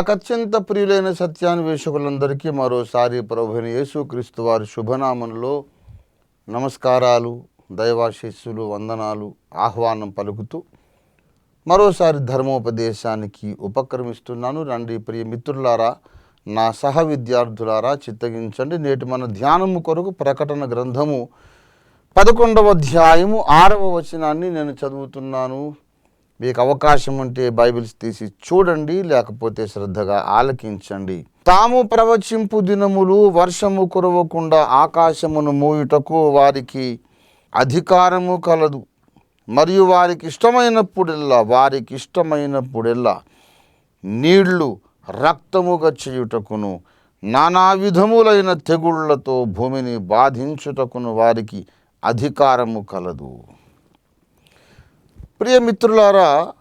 నాకు అత్యంత ప్రియులైన సత్యాన్వేషకులందరికీ మరోసారి ప్రభుని యేసుక్రీస్తు వారి శుభనామంలో నమస్కారాలు దైవాశీస్సులు వందనాలు ఆహ్వానం పలుకుతూ మరోసారి ధర్మోపదేశానికి ఉపక్రమిస్తున్నాను. రండి ప్రియ మిత్రులారా నా సహ విద్యార్థులారా చిత్తగించండి. నేటి మన ధ్యానము కొరకు ప్రకటన గ్రంథము పదకొండవ అధ్యాయము ఆరవ వచనాన్ని నేను చదువుతున్నాను. మీకు అవకాశం ఉంటే బైబిల్స్ తీసి చూడండి లేకపోతే శ్రద్ధగా ఆలకించండి. తాము ప్రవచింపు దినములు వర్షము కురవకుండా ఆకాశమును మూయుటకు వారికి అధికారము కలదు. మరియు వారికి ఇష్టమైనప్పుడెల్లా వారికి ఇష్టమైనప్పుడెల్లా నీళ్ళు రక్తముగా చేయుటకును నానా విధములైన తెగుళ్ళతో భూమిని బాధించుటకును వారికి అధికారము కలదు. ప్రియమిత్రులారా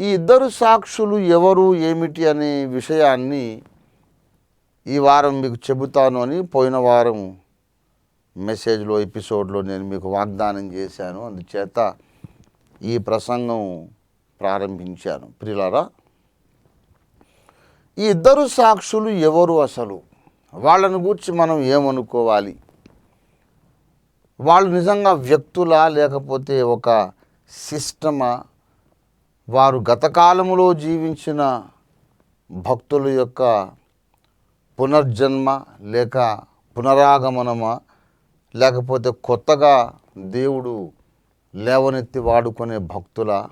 ఈ ఇద్దరు సాక్షులు ఎవరు ఏమిటి అనే విషయాన్ని ఈ వారం మీకు చెబుతాను అని పోయిన వారం మెసేజ్లో ఎపిసోడ్లో నేను మీకు వాగ్దానం చేశాను. అందుచేత ఈ ప్రసంగం ప్రారంభించాను. ప్రియులారా ఈ ఇద్దరు సాక్షులు ఎవరు అసలు? వాళ్ళని గురించి మనం ఏమనుకోవాలి? వాళ్ళు నిజంగా వ్యక్తులా లేకపోతే ఒక సిస్టమా వారు గతకాలములో జీవించిన భక్తుల యొక్క పునర్జన్మ లేక పునరాగమనమా లేకపోతే కొత్తగా దేవుడు లేవనెత్తి వాడుకునే భక్తుల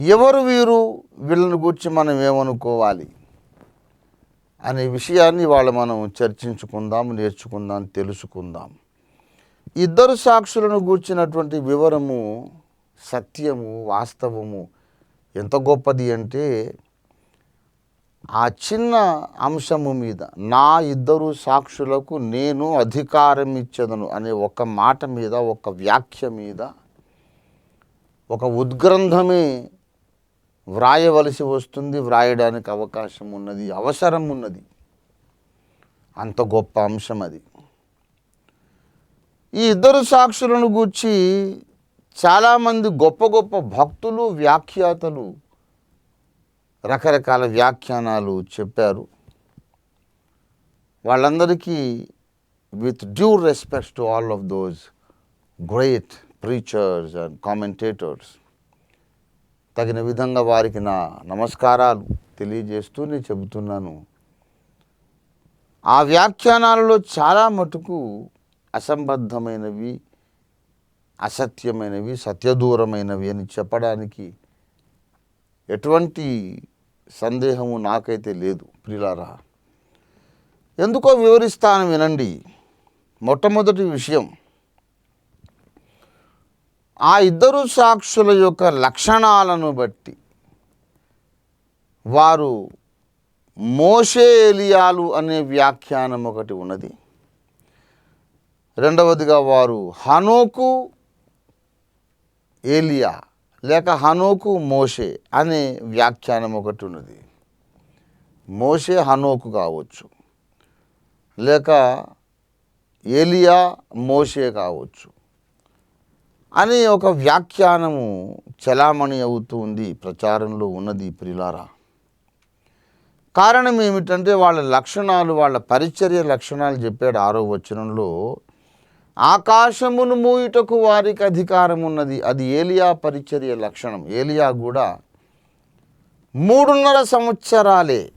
ఎవరు వీరు వీళ్ళని గురించి మనం ఏమనుకోవాలి అనే విషయాన్ని వాళ్ళు మనం చర్చించుకుందాం నేర్చుకుందాం తెలుసుకుందాం. ఇద్దరు సాక్షులను గూర్చినటువంటి వివరము సత్యము వాస్తవము ఎంత గొప్పది అంటే ఆ చిన్న అంశము మీద నా ఇద్దరు సాక్షులకు నేను అధికారం ఇచ్చదను అనే ఒక మాట మీద ఒక వ్యాఖ్య మీద ఒక ఉద్గ్రంథమే వ్రాయవలసి వస్తుంది వ్రాయడానికి అవకాశం ఉన్నది అవసరం ఉన్నది. అంత గొప్ప అంశం అది. ఈ ఇద్దరు సాక్షులను గూర్చి చాలామంది గొప్ప గొప్ప భక్తులు వ్యాఖ్యాతలు రకరకాల వ్యాఖ్యానాలు చెప్పారు. వాళ్ళందరికీ with due respects to all of those great preachers and commentators తగిన విధంగా వారికి నా నమస్కారాలు తెలియజేస్తూ నేను చెబుతున్నాను. ఆ వ్యాఖ్యానాలలో చాలా మటుకు అసంబద్ధమైనవి అసత్యమైనవి సత్యదూరమైనవి అని చెప్పడానికి ఎటువంటి సందేహము నాకైతే లేదు ప్రిలారా ఎందుకో వివరిస్తాను వినండి. మొట్టమొదటి విషయం ఆ ఇద్దరు సాక్షుల యొక్క లక్షణాలను బట్టి వారు మోషే ఎలియాలు అనే వ్యాఖ్యానం ఒకటి ఉన్నది. రెండవదిగా వారు హనోకు ఏలియా లేక హనోకు మోషే అనే వ్యాఖ్యానం ఒకటి ఉన్నది. మోషే హనోకు కావచ్చు లేక ఏలియా మోషే కావచ్చు అనే ఒక వ్యాఖ్యానము చలామణి అవుతుంది ప్రచారంలో ఉన్నది ప్రిలారా. కారణం ఏమిటంటే వాళ్ళ లక్షణాలు వాళ్ళ పరిచర్య లక్షణాలు చెప్పాడు ఆరో వచనంలో ఆకాశమును మూయుటకు వారికి అధికారం ఉన్నది అది ఏలియా పరిచర్య లక్షణం. ఏలియా కూడా మూడున్నర సంవత్సరాలే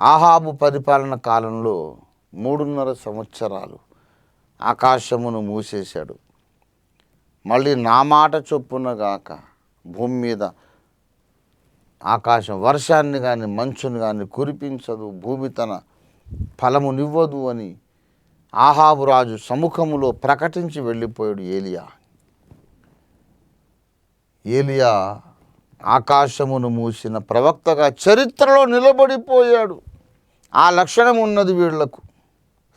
ఆహాబు పరిపాలన కాలంలో మూడున్నర సంవత్సరాలు ఆకాశమును మూసేశాడు. మళ్ళీ నా మాట చొప్పునగాక భూమి మీద ఆకాశం వర్షాన్ని కానీ మంచుని కానీ కురిపించదు. భూమి తన ఫలమునివ్వదు అని ఆహాబు రాజు సముఖములో ప్రకటించి వెళ్ళిపోయాడు ఏలియా. ఏలియా ఆకాశమును మూసిన ప్రవక్తగా చరిత్రలో నిలబడిపోయాడు. ఆ లక్షణం ఉన్నది వీళ్ళకు.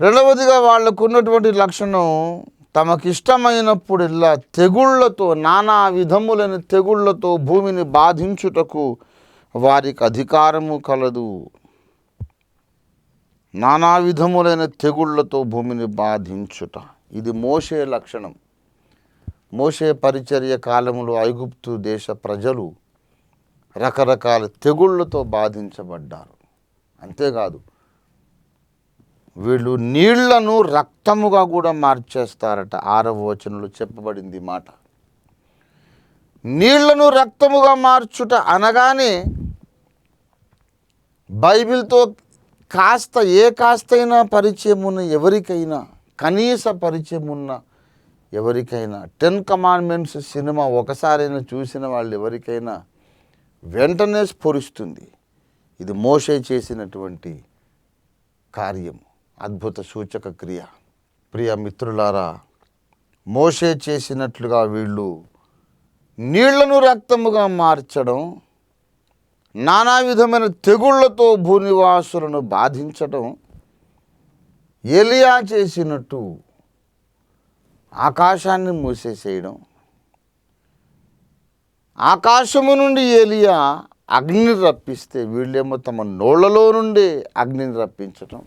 రెండవదిగా వాళ్ళకు ఉన్నటువంటి లక్షణం తమకిష్టమైనప్పుడల్లా తెగుళ్ళతో నానా విధములైన తెగుళ్ళతో భూమిని బాధించుటకు వారికి అధికారము కలదు. నానా విధములైన తెగుళ్ళతో భూమిని బాధించుట. ఇది మోషే లక్షణం. మోషే పరిచర్య కాలంలో ఐగుప్తు దేశ ప్రజలు రకరకాల తెగుళ్ళతో బాధించబడ్డారు. అంతేకాదు వీళ్ళు నీళ్ళను రక్తముగా కూడా మార్చేస్తారట. ఆరవ వచనంలో చెప్పబడింది మాట. నీళ్ళను రక్తముగా మార్చుట అనగానే బైబిల్తో కాస్త ఏ కాస్తైనా పరిచయం ఉన్న ఎవరికైనా కనీస పరిచయం ఉన్న ఎవరికైనా టెన్ కమాండ్మెంట్స్ సినిమా ఒకసారైనా చూసిన వాళ్ళు ఎవరికైనా వెంటనే స్ఫురిస్తుంది. ఇది మోషే చేసినటువంటి కార్యము అద్భుత సూచక క్రియ. ప్రియ మిత్రులారా మోషే చేసినట్లుగా వీళ్ళు నీళ్ళను రక్తముగా మార్చడం నానా విధమైన తెగుళ్ళతో భూనివాసులను బాధించడం ఎలియా చేసినట్టు ఆకాశాన్ని మూసేసేయడం. ఆకాశము నుండి ఏలియా అగ్నిని రప్పిస్తే వీళ్ళేమో తమ నోళ్ళలో నుండి అగ్నిని రప్పించటం.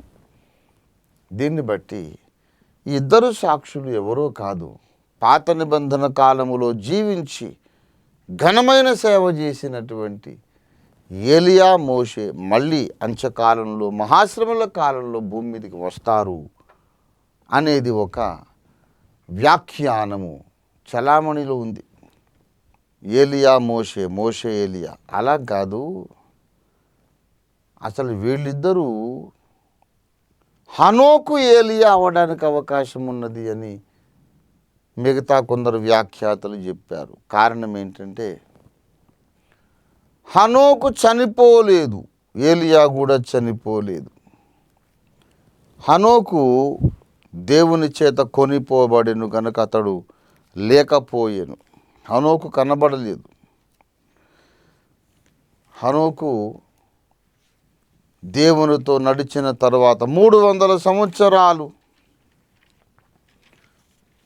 దీన్ని బట్టి ఇద్దరు సాక్షులు ఎవరో కాదు పాత నిబంధన కాలములో జీవించి ఘనమైన సేవ చేసినటువంటి ఏలియా మోషే మళ్ళీ అంచకాలంలో మహాశ్రమల కాలంలో భూమి మీదకి వస్తారు అనేది ఒక వ్యాఖ్యానము చలామణిలో ఉంది. ఏలియా మోషే మోషే ఏలియా. అలా కాదు. అసలు వీళ్ళిద్దరూ హనోకు ఏలియా అవడానికి అవకాశం ఉన్నది అని మిగతా కొందరు వ్యాఖ్యాతలు చెప్పారు. కారణం ఏంటంటే హనోకు చనిపోలేదు ఏలియా కూడా చనిపోలేదు. హనోకు దేవుని చేత కొనిపోబడిను కనుక అతడు లేకపోయాను. హనోకు కనబడలేదు. హనోకు దేవునితో నడిచిన తర్వాత మూడు వందల సంవత్సరాలు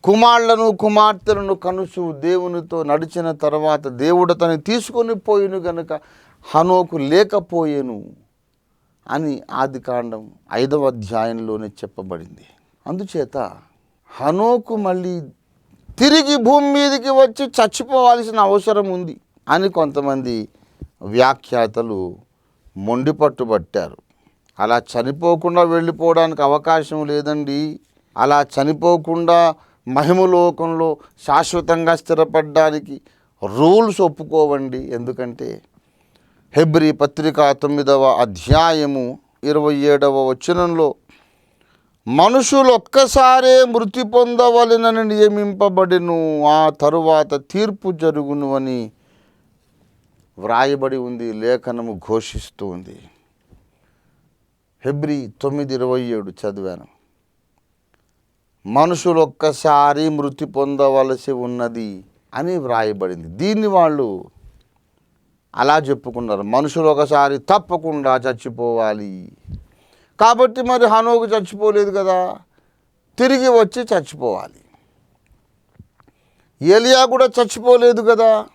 కుమారులను కుమార్తెలను కనుచు దేవునితో నడిచిన తర్వాత దేవుడు తను తీసుకొని పోయిను గనుక హనోకు లేకపోయేను అని ఆది కాండం ఐదవ అధ్యాయంలోనే చెప్పబడింది. అందుచేత హనోకు మళ్ళీ తిరిగి భూమి మీదకి వచ్చి చచ్చిపోవాల్సిన అవసరం ఉంది అని కొంతమంది వ్యాఖ్యాతలు మొండి పట్టుబట్టారు. అలా చనిపోకుండా వెళ్ళిపోవడానికి అవకాశం లేదండి. అలా చనిపోకుండా మహిమలోకంలో శాశ్వతంగా స్థిరపడడానికి రూల్స్ ఒప్పుకోవండి. ఎందుకంటే హెబ్రి పత్రిక తొమ్మిదవ అధ్యాయము ఇరవై ఏడవ వచనంలో మనుషులు ఒక్కసారే మృతి పొందవలనని నియమింపబడిను ఆ తరువాత తీర్పు జరుగును అని వ్రాయబడి ఉంది లేఖనము ఘోషిస్తూ ఉంది. హెబ్రి తొమ్మిది ఇరవై ఏడు చదివాను. మనుషులు ఒక్కసారి మృతి పొందవలసి ఉన్నది అని వ్రాయబడింది. దీన్ని వాళ్ళు అలా చెప్పుకున్నారు. మనుషులు ఒకసారి తప్పకుండా చచ్చిపోవాలి. కాబట్టి మరి హనోకు చచ్చిపోలేదు కదా. తిరిగి వచ్చి చచ్చిపోవాలి. ఏలియా కూడా చచ్చిపోలేదు కదా.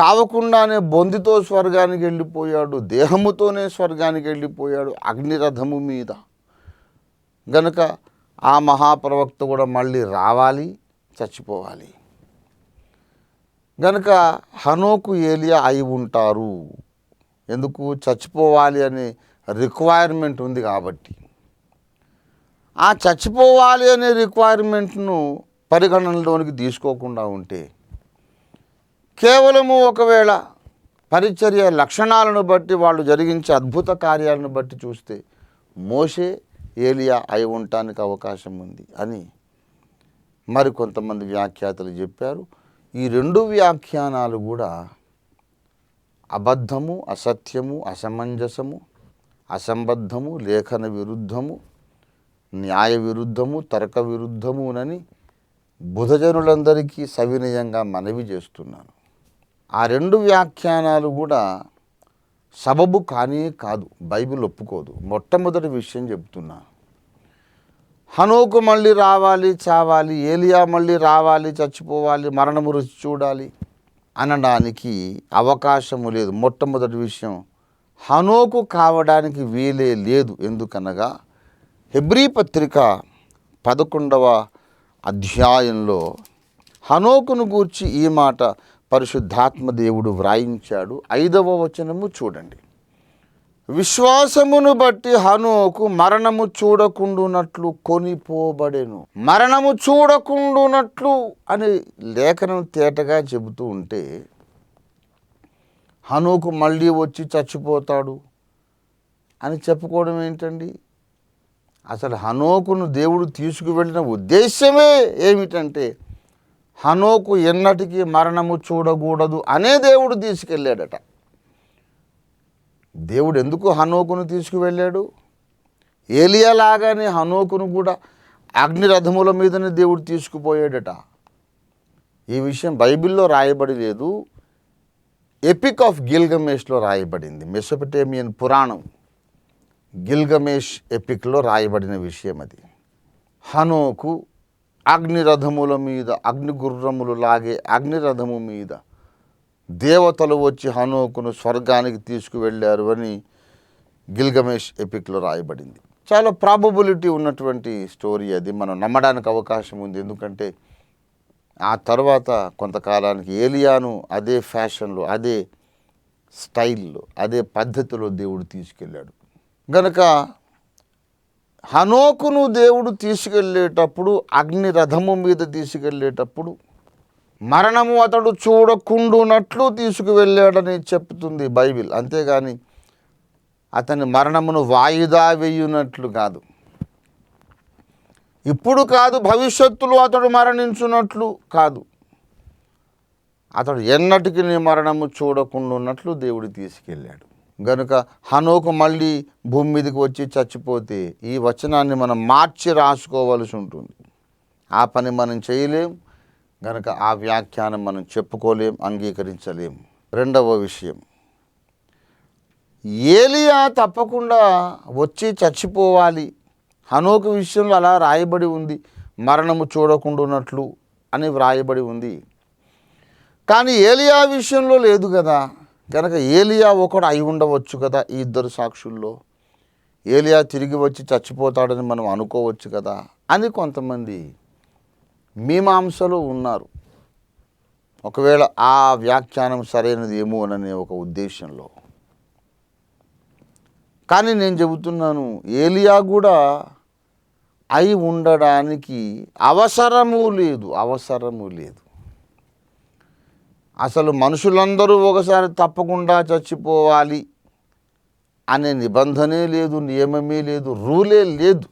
చావకుండానే బొందితో స్వర్గానికి వెళ్ళిపోయాడు. దేహముతోనే స్వర్గానికి వెళ్ళిపోయాడు అగ్నిరథము మీద. గనుక ఆ మహాప్రవక్త కూడా మళ్ళీ రావాలి చచ్చిపోవాలి. గనుక హనోకు ఏలియా అయి ఉంటారు. ఎందుకు? చచ్చిపోవాలి అనే రిక్వైర్మెంట్ ఉంది కాబట్టి. ఆ చచ్చిపోవాలి అనే రిక్వైర్మెంట్ను పరిగణనలోనికి తీసుకోకుండా ఉంటే కేవలము ఒకవేళ పరిచర్య లక్షణాలను బట్టి వాళ్ళు జరిగించే అద్భుత కార్యాలను బట్టి చూస్తే మోషే ఏలియా అయి ఉండటానికి అవకాశం ఉంది అని మరికొంతమంది వ్యాఖ్యాతలు చెప్పారు. ఈ రెండు వ్యాఖ్యానాలు కూడా అబద్ధము అసత్యము అసమంజసము అసంబద్ధము లేఖన విరుద్ధము న్యాయ విరుద్ధము తర్క విరుద్ధమునని బుధజనులందరికీ సవినయంగా మనవి చేస్తున్నాను. ఆ రెండు వ్యాఖ్యానాలు కూడా సబబు కానీ కాదు బైబిల్ ఒప్పుకోదు. మొట్టమొదటి విషయం చెప్తున్నా హనోకు మళ్ళీ రావాలి చావాలి ఏలియా మళ్ళీ రావాలి చచ్చిపోవాలి మరణము రుచి చూడాలి అనడానికి అవకాశము లేదు. మొట్టమొదటి విషయం హనోకు కావడానికి వీలే లేదు ఎందుకనగా హెబ్రీ పత్రిక పదకొండవ అధ్యాయంలో హనోకును గూర్చి ఈ మాట పరిశుద్ధాత్మ దేవుడు వ్రాయించాడు. ఐదవ వచనము చూడండి. విశ్వాసమును బట్టి హనుకు మరణము చూడకుండునట్లు కొనిపోబడెను. మరణము చూడకుండునట్లు అని లేఖనం తేటగా చెబుతూ ఉంటే హనుకు మళ్ళీ వచ్చి చచ్చిపోతాడు అని చెప్పుకోవడం ఏంటండి? అసలు హనోకును దేవుడు తీసుకువెళ్ళిన ఉద్దేశమే ఏమిటంటే హనోకు ఎన్నటికీ మరణము చూడకూడదు అనే దేవుడు తీసుకెళ్ళాడట. దేవుడు ఎందుకు హనోకును తీసుకువెళ్ళాడు? ఏలియా లాగానే హనోకును కూడా అగ్నిరథముల మీదనే దేవుడు తీసుకుపోయాడట. ఈ విషయం బైబిల్లో రాయబడి లేదు. ఎపిక్ ఆఫ్ గిల్గమేష్లో రాయబడింది. మెసోపటేమియన్ పురాణం గిల్గమేష్ ఎపిక్లో రాయబడిన విషయం అది. హనోకు అగ్నిరథముల మీద అగ్నిగుర్రములు లాగే అగ్నిరథము మీద దేవతలు వచ్చి హనుకును స్వర్గానికి తీసుకువెళ్ళారు అని గిల్గమేష్ ఎపిక్లో రాయబడింది. చాలా ప్రాబబిలిటీ ఉన్నటువంటి స్టోరీ అది. మనం నమ్మడానికి అవకాశం ఉంది. ఎందుకంటే ఆ తర్వాత కొంతకాలానికి ఏలియాను అదే ఫ్యాషన్లో అదే స్టైల్లో అదే పద్ధతిలో దేవుడు తీసుకెళ్ళాడు. గనక హనోకును దేవుడు తీసుకెళ్ళేటప్పుడు అగ్ని రథము మీద తీసుకెళ్ళేటప్పుడు మరణము అతడు చూడకుండునట్లు తీసుకువెళ్ళాడని చెప్తుంది బైబిల్. అంతేగాని అతని మరణమును వాయిదా వేయునట్లు కాదు. ఇప్పుడు కాదు భవిష్యత్తులో అతడు మరణించున్నట్లు కాదు. అతడు ఎన్నటికి నీ మరణము చూడకుండా ఉన్నట్లు దేవుడు తీసుకెళ్ళాడు. గనుక హనోకు మళ్ళీ భూమి మీదకి వచ్చి చచ్చిపోతే ఈ వచనాన్ని మనం మార్చి రాసుకోవలసి ఉంటుంది. ఆ పని మనం చేయలేం. గనక ఆ వ్యాఖ్యానం మనం చెప్పుకోలేం అంగీకరించలేం. రెండవ విషయం. ఏలియా తప్పకుండా వచ్చి చచ్చిపోవాలి. హనోకు విషయంలో అలా రాయబడి ఉంది. మరణము చూడకుండా ఉన్నట్లు అని వ్రాయబడి ఉంది. కానీ ఏలియా విషయంలో లేదు కదా. కనుక ఏలియా ఒకడు అయి ఉండవచ్చు కదా ఈ ఇద్దరు సాక్షుల్లో. ఏలియా తిరిగి వచ్చి చచ్చిపోతాడని మనం అనుకోవచ్చు కదా అని కొంతమంది మీమాంసలు ఉన్నారు. ఒకవేళ ఆ వ్యాఖ్యానం సరైనది ఏమో అనే ఒక ఉద్దేశంలో. కానీ నేను చెబుతున్నాను ఏలియా కూడా అయి ఉండడానికి అవసరము లేదు అవసరము లేదు. అసలు మనుషులందరూ ఒకసారి తప్పకుండా చచ్చిపోవాలి అనే నిబంధనే లేదు నియమమే లేదు రూలే లేదు.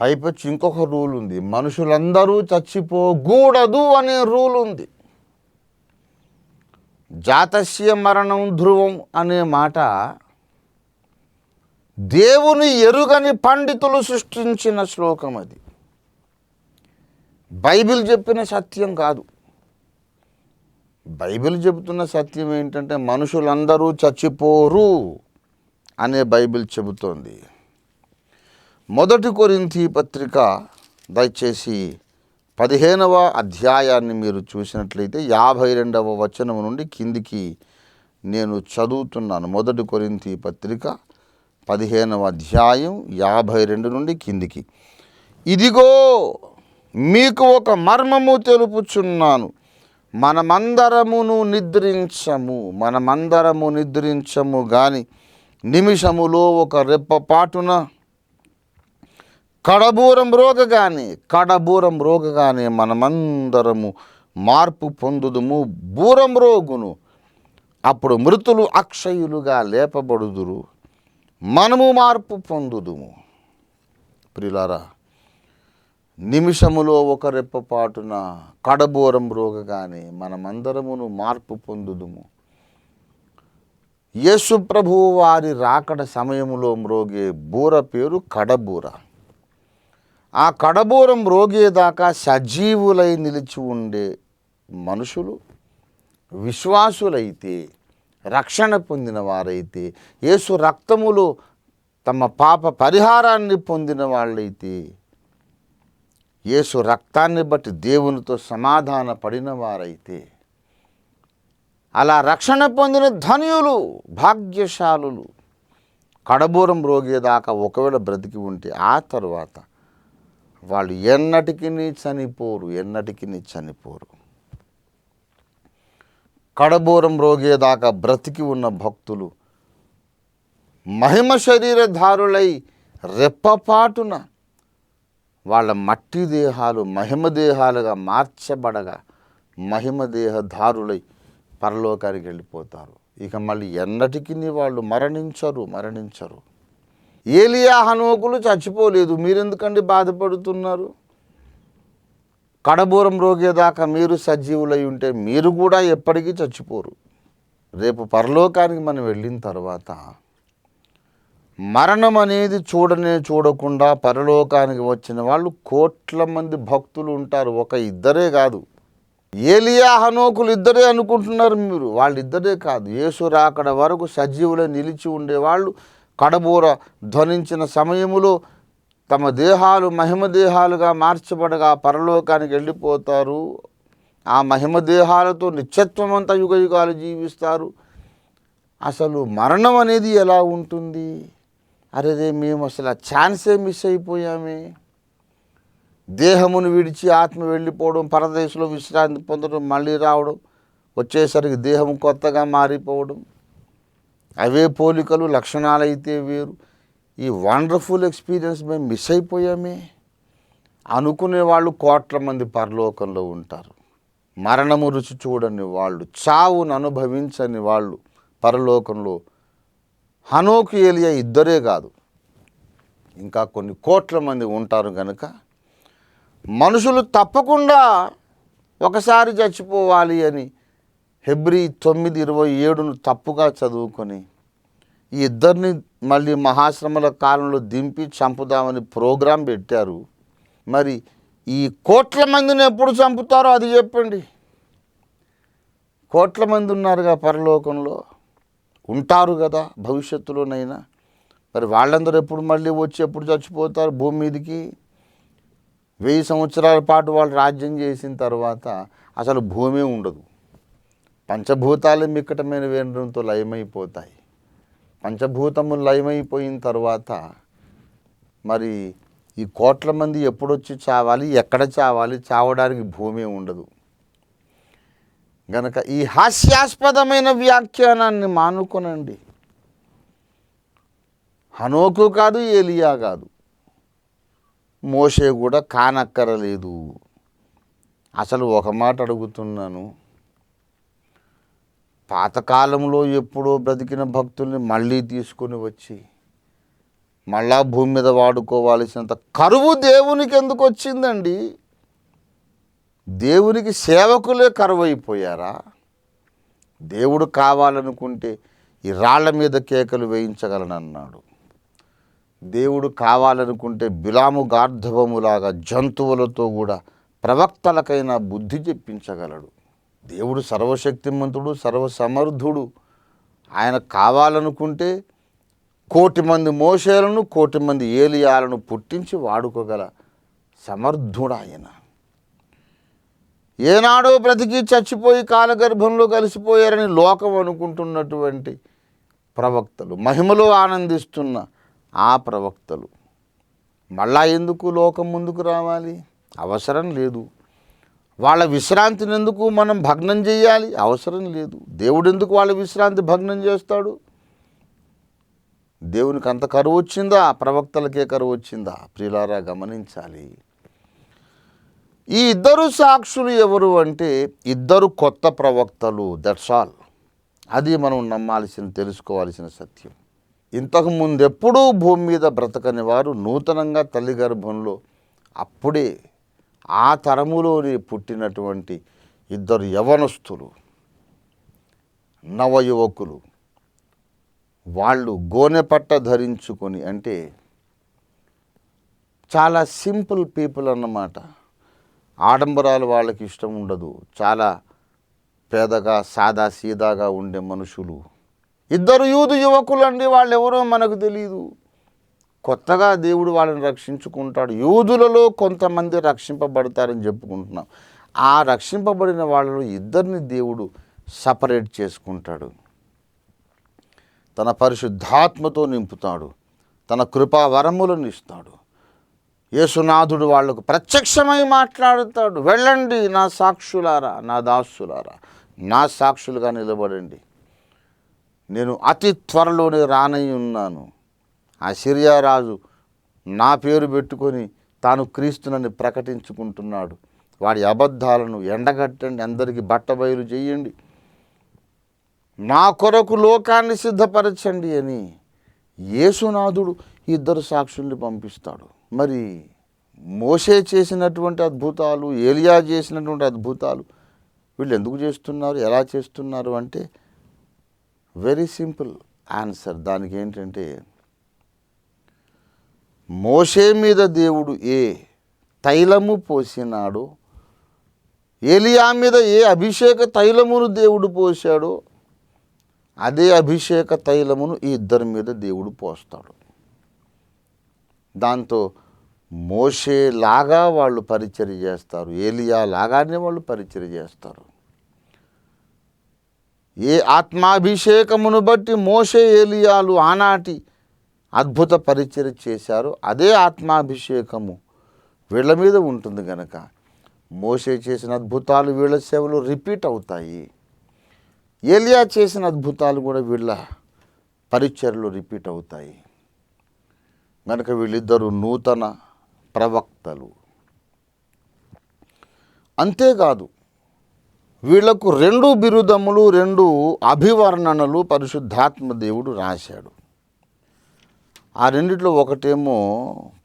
పైపచ్చి ఇంకొక రూల్ ఉంది. మనుషులందరూ చచ్చిపోకూడదు అనే రూల్ ఉంది. జాతస్య మరణం ధ్రువం అనే మాట దేవుని ఎరుగని పండితులు సృష్టించిన శ్లోకం అది బైబిల్ చెప్పిన సత్యం కాదు. బైబిల్ చెబుతున్న సత్యం ఏంటంటే మనుషులందరూ చచ్చిపోరు అనే బైబిల్ చెబుతోంది. మొదటి కొరింథీ పత్రిక దయచేసి పదిహేనవ అధ్యాయాన్ని మీరు చూసినట్లయితే యాభై రెండవ వచనం నుండి కిందికి నేను చదువుతున్నాను. మొదటి కొరింతి పత్రిక పదిహేనవ అధ్యాయం యాభై రెండు నుండి కిందికి. ఇదిగో మీకు ఒక మర్మము తెలుపుచున్నాను. మనమందరమును నిద్రించము మనమందరము నిద్రించము గాని నిమిషములో ఒక రెప్పపాటున కడబూరం రోగగానే కడబూరం కానీ మనమందరము మార్పు పొందుదుము బూరం రోగును. అప్పుడు మృతులు అక్షయులుగా లేపబడుదురు మనము మార్పు పొందుదుము. ప్రిలారా నిమిషములో ఒక రెప్పపాటున కడబోరం రోగగానే మనమందరమును మార్పు పొందుదుము. యేసు ప్రభువు వారి రాకడ సమయములో మ్రోగే బూర పేరు కడబూర. ఆ కడబూరం రోగేదాకా సజీవులై నిలిచి ఉండే మనుషులు విశ్వాసులైతే రక్షణ పొందిన వారైతే యేసు రక్తములు తమ పాప పరిహారాన్ని పొందిన వాళ్ళైతే యేసు రక్తాన్ని బట్టి దేవునితో సమాధాన పడిన వారైతే అలా రక్షణ పొందిన ధన్యులు భాగ్యశాలులు. కడబూరం రోగేదాకా ఒకవేళ బ్రతికి ఉంటే ఆ తర్వాత వాళ్ళు ఎన్నటికి చనిపోరు ఎన్నటికి చనిపోరు. కడబోరం రోగేదాకా బ్రతికి ఉన్న భక్తులు మహిమ శరీరధారులై రెప్పపాటున వాళ్ళ మట్టి దేహాలు మహిమ దేహాలుగా మార్చబడగా మహిమ దేహధారులై పరలోకానికి వెళ్ళిపోతారు. ఇక మళ్ళీ ఎన్నటికీ వాళ్ళు మరణించరు మరణించరు. ఏలియా హనోకులు చచ్చిపోలేదు. మీరెందుకండి బాధపడుతున్నారు? కడబూరం రోగేదాకా మీరు సజీవులై ఉంటే మీరు కూడా ఎప్పటికీ చచ్చిపోరు. రేపు పరలోకానికి మనం వెళ్ళిన తర్వాత మరణం అనేది చూడనే చూడకుండా పరలోకానికి వచ్చిన వాళ్ళు కోట్ల మంది భక్తులు ఉంటారు. ఒక ఇద్దరే కాదు. ఏలియా హనోకులు ఇద్దరే అనుకుంటున్నారు మీరు. వాళ్ళిద్దరే కాదు. యేసు రాకడ వరకు సజీవులే నిలిచి ఉండేవాళ్ళు. కడబూర ధ్వనించిన సమయములో తమ దేహాలు మహిమ దేహాలుగా మార్చబడగా పరలోకానికి వెళ్ళిపోతారు. ఆ మహిమ దేహాలతో నిత్యత్వం అంతా యుగ యుగాలు జీవిస్తారు. అసలు మరణం అనేది ఎలా ఉంటుంది? అరే మేము అసలు ఆ ఛాన్సే మిస్ అయిపోయామే. దేహమును విడిచి ఆత్మ వెళ్ళిపోవడం పరదేశంలో విశ్రాంతి పొందడం మళ్ళీ రావడం వచ్చేసరికి దేహం కొత్తగా మారిపోవడం. అవే పోలికలు లక్షణాలు అయితే వేరు. ఈ వండర్ఫుల్ ఎక్స్పీరియన్స్ మేము మిస్ అయిపోయామే. అనుకునే వాళ్ళు కోట్ల మంది పరలోకంలో ఉంటారు. మరణము రుచి చూడని వాళ్ళు చావును అనుభవించని వాళ్ళు పరలోకంలో హనోకు ఏలియా ఇద్దరే కాదు. ఇంకా కొన్ని కోట్ల మంది ఉంటారు కనుక మనుషులు తప్పకుండా ఒకసారి చచ్చిపోవాలి అని హెబ్రి తొమ్మిది ఇరవై ఏడును తప్పుగా చదువుకొని ఈ ఇద్దరిని మళ్ళీ మహాశ్రమల కాలంలో దింపి చంపుదామని ప్రోగ్రాం పెట్టారు. మరి ఈ కోట్ల మందిని ఎప్పుడు చంపుతారో అది చెప్పండి. కోట్ల మంది ఉన్నారుగా పరలోకంలో. ఉంటారు కదా భవిష్యత్తులోనైనా. మరి వాళ్ళందరూ ఎప్పుడు మళ్ళీ వచ్చి ఎప్పుడు చచ్చిపోతారు భూమి మీదకి? వెయ్యి సంవత్సరాల పాటు వాళ్ళు రాజ్యం చేసిన తర్వాత అసలు భూమి ఉండదు. పంచభూతాలు మిక్కటమైన వేంద్రంతో లయమైపోతాయి. పంచభూతములు లయమైపోయిన తర్వాత మరి ఈ కోట్ల మంది ఎప్పుడొచ్చి చావాలి ఎక్కడ చావాలి చావడానికి భూమి ఉండదు. గనక ఈ హాస్యాస్పదమైన వ్యాఖ్యానాన్ని మానుకొనండి. హనోకు కాదు ఏలియా కాదు. మోషే కూడా కానక్కరలేదు. అసలు ఒక మాట అడుగుతున్నాను. పాతకాలంలో ఎప్పుడో బ్రతికిన భక్తుల్ని మళ్ళీ తీసుకొని వచ్చి మళ్ళా భూమి మీద వాడుకోవాల్సినంత కరువు దేవునికి ఎందుకు వచ్చిందండి? దేవునికి సేవకులే కరువు అయిపోయారా దేవుడు కావాలనుకుంటే ఈ రాళ్ళ మీద కేకలు వేయించగలనన్నాడు. దేవుడు కావాలనుకుంటే బిలాము గార్ధవములాగా జంతువులతో కూడా ప్రవక్తలకైనా బుద్ధి చెప్పించగలడు. దేవుడు సర్వశక్తిమంతుడు సర్వసమర్థుడు. ఆయన కావాలనుకుంటే కోటి మంది మోసేలను కోటి మంది ఏలియాలను పుట్టించి వాడుకోగల సమర్థుడు ఆయన ఏనాడో బ్రతికి చచ్చిపోయి కాలగర్భంలో కలిసిపోయారని లోకం అనుకుంటున్నటువంటి ప్రవక్తలు మహిమలో ఆనందిస్తున్న ఆ ప్రవక్తలు. మళ్ళా ఎందుకు లోకం ముందుకు రావాలి? అవసరం లేదు. వాళ్ళ విశ్రాంతిని ఎందుకు మనం భగ్నం చేయాలి? అవసరం లేదు. దేవుడు ఎందుకు వాళ్ళ విశ్రాంతి భగ్నం చేస్తాడు? దేవునికి అంత కరువు వచ్చిందా? ప్రవక్తలకే కరువు వచ్చిందా? ప్రియులారా గమనించాలి. ఈ ఇద్దరు సాక్షులు ఎవరు అంటే ఇద్దరు కొత్త ప్రవక్తలు దట్స్ ఆల్ అది మనం నమ్మాల్సిన తెలుసుకోవాల్సిన సత్యం. ఇంతకు ముందెప్పుడూ భూమి మీద బ్రతకని వారు నూతనంగా తల్లి గర్భంలో అప్పుడే ఆ తరములోని పుట్టినటువంటి ఇద్దరు యవనస్తులు నవయువకులు. వాళ్ళు గోనెపట్ట ధరించుకొని అంటే చాలా సింపుల్ పీపుల్ అన్నమాట. ఆడంబరాలు వాళ్ళకి ఇష్టం ఉండదు. చాలా పేదగా సాదా సీదాగా ఉండే మనుషులు. ఇద్దరు యూదు యువకులు అండి వాళ్ళు ఎవరో మనకు తెలియదు కొత్తగా దేవుడు వాళ్ళని రక్షించుకుంటాడు. యూదులలో కొంతమంది రక్షింపబడతారని చెప్పుకుంటున్నాం. ఆ రక్షింపబడిన వాళ్ళలో ఇద్దరిని దేవుడు సపరేట్ చేసుకుంటాడు. తన పరిశుద్ధాత్మతో నింపుతాడు. తన కృపా వరములను ఇస్తాడు. యేసునాథుడు వాళ్ళకు ప్రత్యక్షమై మాట్లాడుతాడు. వెళ్ళండి నా సాక్షులారా నా దాసులారా నా సాక్షులుగా నిలబడండి. నేను అతి త్వరలోనే రానై ఉన్నాను. ఆ సిరియారాజు నా పేరు పెట్టుకొని తాను క్రీస్తునని ప్రకటించుకుంటున్నాడు. వాడి అబద్ధాలను ఎండగట్టండి అందరికీ బట్టబయలు చేయండి. నా కొరకు లోకాన్ని సిద్ధపరచండి అని యేసునాథుడు ఇద్దరు సాక్షుల్ని పంపిస్తాడు. మరి మోసే చేసినటువంటి అద్భుతాలు ఏలియా చేసినటువంటి అద్భుతాలు వీళ్ళు ఎందుకు చేస్తున్నారు ఎలా చేస్తున్నారు అంటే వెరీ సింపుల్ ఆన్సర్ దానికి ఏంటంటే మోషే మీద దేవుడు ఏ తైలము పోసినాడో ఏలియా మీద ఏ అభిషేక తైలమును దేవుడు పోశాడో అదే అభిషేక తైలమును ఈ ఇద్దరి మీద దేవుడు పోస్తాడు. దాంతో మోషేలాగా వాళ్ళు పరిచర్య చేస్తారు. ఏలియా లాగానే వాళ్ళు పరిచర్య చేస్తారు. ఏ ఆత్మాభిషేకమును బట్టి మోషే ఏలియాలు ఆనాటి అద్భుత పరిచర్య చేశారు. అదే ఆత్మాభిషేకము వీళ్ళ మీద ఉంటుంది గనక. మోసే చేసిన అద్భుతాలు వీళ్ళ సేవలు రిపీట్ అవుతాయి. ఏలియా చేసిన అద్భుతాలు కూడా వీళ్ళ పరిచర్లు రిపీట్ అవుతాయి. కనుక వీళ్ళిద్దరూ నూతన ప్రవక్తలు. అంతేకాదు వీళ్ళకు రెండు బిరుదములు రెండు అభివర్ణనలు పరిశుద్ధాత్మ దేవుడు రాశాడు. ఆ రెండిట్లో ఒకటేమో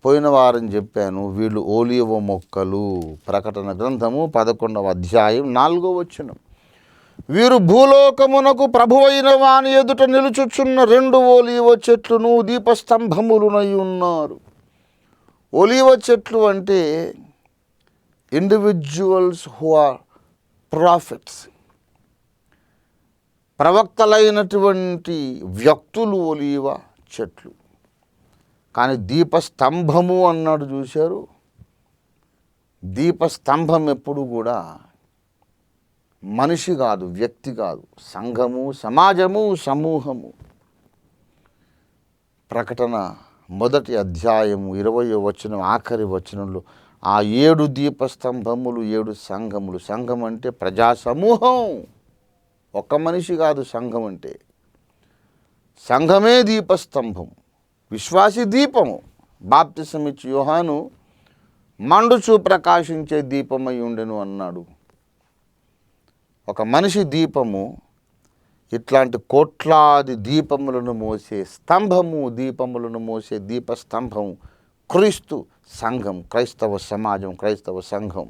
పోయిన వారం చెప్పాను వీళ్ళు ఓలియవ మొక్కలు. ప్రకటన గ్రంథము పదకొండవ అధ్యాయం నాలుగో వచ్చినాం వీరు భూలోకమునకు ప్రభువైన వాని ఎదుట నిలుచుచున్న రెండు ఒలీవ చెట్లును దీపస్తంభములునై ఉన్నారు. ఒలీవ చెట్లు అంటే ఇండివిజువల్స్ హూ ఆర్ ప్రాఫిట్స్ ప్రవక్తలైనటువంటి వ్యక్తులు ఒలీవ చెట్లు. కానీ దీపస్తంభము అన్నాడు చూశారు. దీపస్తంభం ఎప్పుడు కూడా మనిషి కాదు వ్యక్తి కాదు. సంఘము సమాజము సమూహము. ప్రకటన మొదటి అధ్యాయము ఇరవయో వచనం ఆఖరి వచనంలో ఆ ఏడు దీపస్తంభములు ఏడు సంఘములు. సంఘం అంటే ప్రజా సమూహం మనిషి కాదు సంఘం అంటే. సంఘమే దీపస్తంభం. విశ్వాసి దీపము. బాప్తిసమిచ్చి యోహాను మండుచు ప్రకాశించే దీపమై ఉండెను అన్నాడు. ఒక మనిషి దీపము ఇట్లాంటి కోట్లాది దీపములను మోసే స్తంభము దీపములను మోసే దీపస్తంభం క్రీస్తు సంఘం క్రైస్తవ సమాజం క్రైస్తవ సంఘం.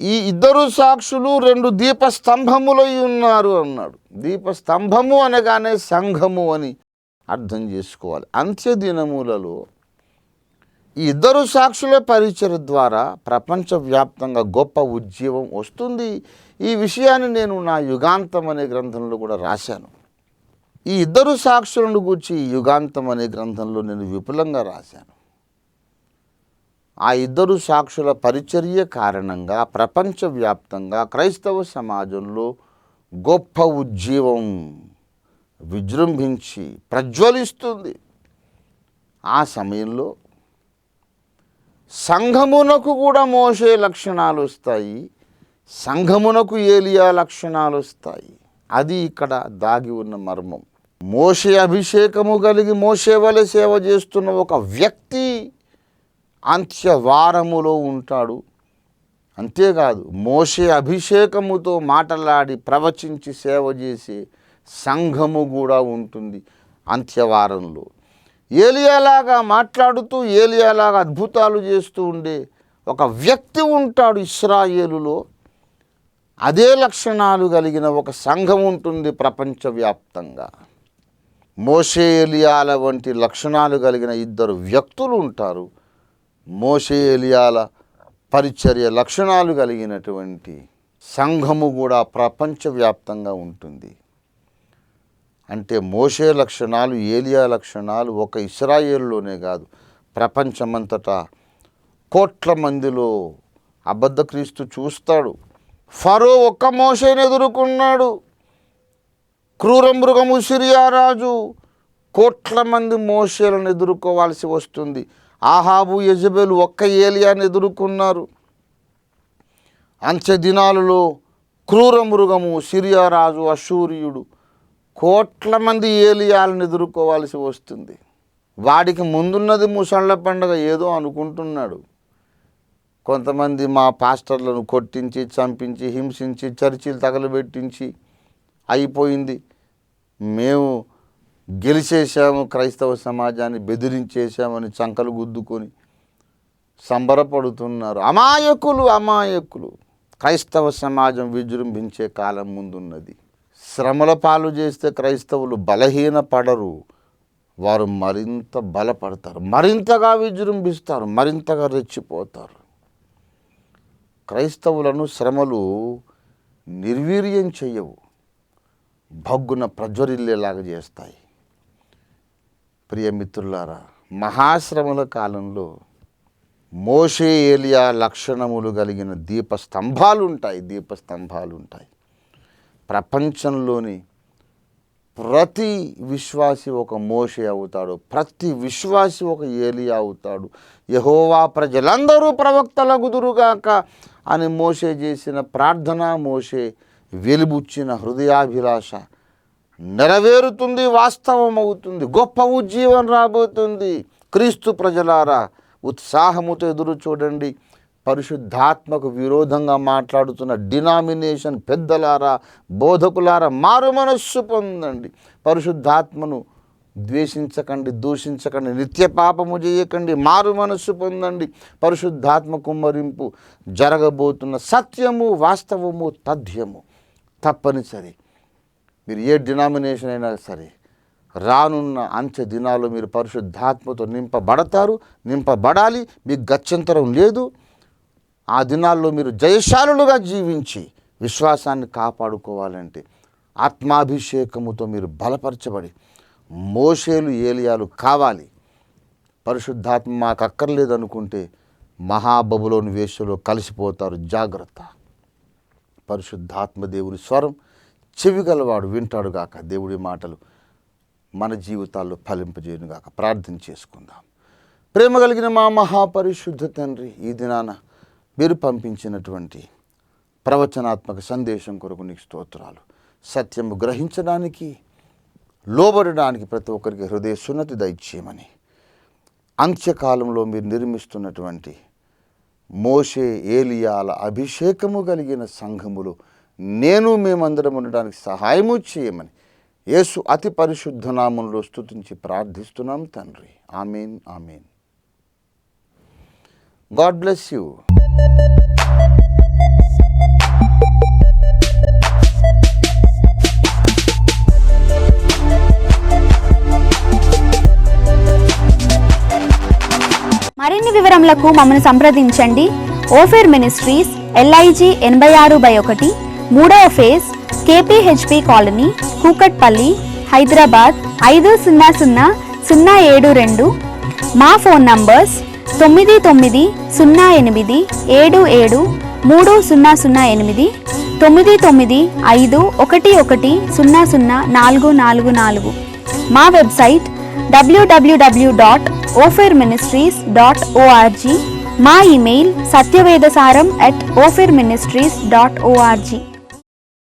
ఈ ఇద్దరు సాక్షులు రెండు దీపస్తంభములై ఉన్నారు అన్నాడు. దీపస్తంభము అనగానే సంఘము అని అర్థం చేసుకోవాలి. అంత్యదినములలో ఈ ఇద్దరు సాక్షుల పరిచయ ద్వారా ప్రపంచవ్యాప్తంగా గొప్ప ఉద్యమం వస్తుంది. ఈ విషయాన్ని నేను నా యుగాంతం అనే గ్రంథంలో కూడా రాశాను. ఈ ఇద్దరు సాక్షులను గూర్చి యుగాంతం అనే గ్రంథంలో నేను విపులంగా రాశాను. ఆ ఇద్దరు సాక్షుల పరిచర్య కారణంగా ప్రపంచవ్యాప్తంగా క్రైస్తవ సమాజంలో గొప్ప ఉజ్జీవం విజృంభించి ప్రజ్వలిస్తుంది. ఆ సమయంలో సంఘమునకు కూడా మోసే లక్షణాలు వస్తాయి. సంఘమునకు ఏలియా లక్షణాలు వస్తాయి. అది ఇక్కడ దాగి ఉన్న మర్మం. మోసే అభిషేకము కలిగి మోసే వలె సేవ చేస్తున్న ఒక వ్యక్తి అంత్యవారములో ఉంటాడు. అంతేకాదు మోసే అభిషేకముతో మాటలాడి ప్రవచించి సేవ చేసే సంఘము కూడా ఉంటుంది అంత్యవారంలో ఏలియాలాగా మాట్లాడుతూ ఏలియాలాగా అద్భుతాలు చేస్తూ ఉండే ఒక వ్యక్తి ఉంటాడు ఇస్రాయేలులో. అదే లక్షణాలు కలిగిన ఒక సంఘం ఉంటుంది ప్రపంచవ్యాప్తంగా. మోషే ఎలియాల వంటి లక్షణాలు కలిగిన ఇద్దరు వ్యక్తులు ఉంటారు. మోషే ఎలియాల పరిచర్య లక్షణాలు కలిగినటువంటి సంఘము కూడా ప్రపంచవ్యాప్తంగా ఉంటుంది. అంటే మోషే లక్షణాలు ఏలియా లక్షణాలు ఒక ఇస్రాయేల్లోనే కాదు. ప్రపంచమంతటా కోట్ల మందిలో అబద్ధ క్రీస్తు చూస్తాడు. ఫరో ఒక్క మోసేని ఎదుర్కొన్నాడు. క్రూర మృగము సిరియారాజు కోట్ల మంది మోసేలను ఎదుర్కోవాల్సి వస్తుంది. ఆహాబు యజబెలు ఒక్క ఏలియాని ఎదుర్కొన్నారు. అంత్య దినాలలో క్రూర మృగము సిరియారాజు అశూర్యుడు కోట్ల మంది ఏలియాలను ఎదుర్కోవాల్సి వస్తుంది. వాడికి ముందున్నది ముసళ్ళ పండగ ఏదో అనుకుంటున్నాడు. కొంతమంది మా పాస్టర్లను కొట్టించి చంపించి హింసించి చర్చిలు తగలబెట్టించి అయిపోయింది. మేము గెలిచేసాము క్రైస్తవ సమాజాన్ని బెదిరించేసామని చంకలు గుద్దుకొని సంబరపడుతున్నారు. అమాయకులు అమాయకులు. క్రైస్తవ సమాజం విజృంభించే కాలం ముందున్నది. శ్రమల పాలు చేస్తే క్రైస్తవులు బలహీన పడరు. వారు మరింత బలపడతారు. మరింతగా విజృంభిస్తారు. మరింతగా రెచ్చిపోతారు. క్రైస్తవులను శ్రమలు నిర్వీర్యం చెయ్యవు భగ్గున ప్రజ్వరిల్లేలాగా చేస్తాయి. ప్రియమిత్రులారా మహాశ్రమల కాలంలో మోషే ఏలియా లక్షణములు కలిగిన దీపస్తంభాలు ఉంటాయి దీపస్తంభాలు ఉంటాయి ప్రపంచంలోని ప్రతి విశ్వాసి ఒక మోషే అవుతాడు ప్రతి విశ్వాసి ఒక ఏలియా అవుతాడు. యహోవా ప్రజలందరూ ప్రవక్తల గుదురుగాక అని మోషే చేసిన ప్రార్థన మోషే వెలుబుచ్చిన హృదయాభిలాష నెరవేరుతుంది వాస్తవం అవుతుంది గొప్ప ఉజ్జీవం రాబోతుంది. క్రీస్తు ప్రజలారా ఉత్సాహముతో ఎదురు చూడండి. పరిశుద్ధాత్మకు విరోధంగా మాట్లాడుతున్న డినామినేషన్ పెద్దలారా బోధకులారా మారు మనస్సు పొందండి. పరిశుద్ధాత్మను ద్వేషించకండి దూషించకండి నిత్య పాపము చేయకండి మారు మనస్సు పొందండి. పరిశుద్ధాత్మ కుమ్మరింపు జరగబోతున్న సత్యము వాస్తవము తథ్యము తప్పనిసరి. మీరు ఏ డినామినేషన్ అయినా సరే రానున్న అంత్య దినాల్లో మీరు పరిశుద్ధాత్మతో నింపబడతారు నింపబడాలి మీకు గత్యంతరం లేదు. ఆ దినాల్లో మీరు జయశాలులుగా జీవించి విశ్వాసాన్ని కాపాడుకోవాలంటే ఆత్మాభిషేకముతో మీరు బలపరచబడి మోషేలు ఏలియాలు కావాలి. పరిశుద్ధాత్మ మాకు అక్కర్లేదు అనుకుంటే మహాబబులోని వేషలో కలిసిపోతారు. జాగ్రత్త. పరిశుద్ధాత్మ దేవుని స్వరం చెవిగలవాడు వింటాడు గాక. దేవుడి మాటలు మన జీవితాల్లో ఫలింపజేయను గాక ప్రార్థన చేసుకుందాం. ప్రేమ కలిగిన మా మహాపరిశుద్ధ తండ్రి ఈ దినాన మీరు పంపించినటువంటి ప్రవచనాత్మక సందేశం కొరకు నీకు స్తోత్రాలు. సత్యము గ్రహించడానికి లోబడడానికి ప్రతి ఒక్కరికి హృదయ సున్నతి దయచేయమని. అంత్యకాలంలో మీరు నిర్మిస్తున్నటువంటి మోషే ఏలియాల అభిషేకము కలిగిన సంఘములు నేను మేమందరం ఉండడానికి సహాయము చేయమని యేసు అతి పరిశుద్ధ నామంలో స్తుతించి ప్రార్థిస్తున్నాం తండ్రి. Amen amen. God bless you మరిన్ని వివరములకు మమ్మల్ని సంప్రదించండి. ఓఫేర్ మినిస్ట్రీస్ ఎల్ఐజి ఎనభై ఆరు బై ఒకటి మూడవ phase KPHB colony Kukatpally Hyderabad ఐదు సున్నా సున్నా సున్నా ఏడు రెండు. మా ఫోన్ నంబర్స్ తొమ్మిది తొమ్మిది సున్నా ఎనిమిది ఏడు ఏడు మూడు సున్నా సున్నా ఎనిమిది తొమ్మిది తొమ్మిది ఐదు ఒకటి ఒకటి సున్నా సున్నా నాలుగు నాలుగు నాలుగు. మా website W W W dot offer ministries dot O R G మా email Satyavedasaram at offer ministries dot O R G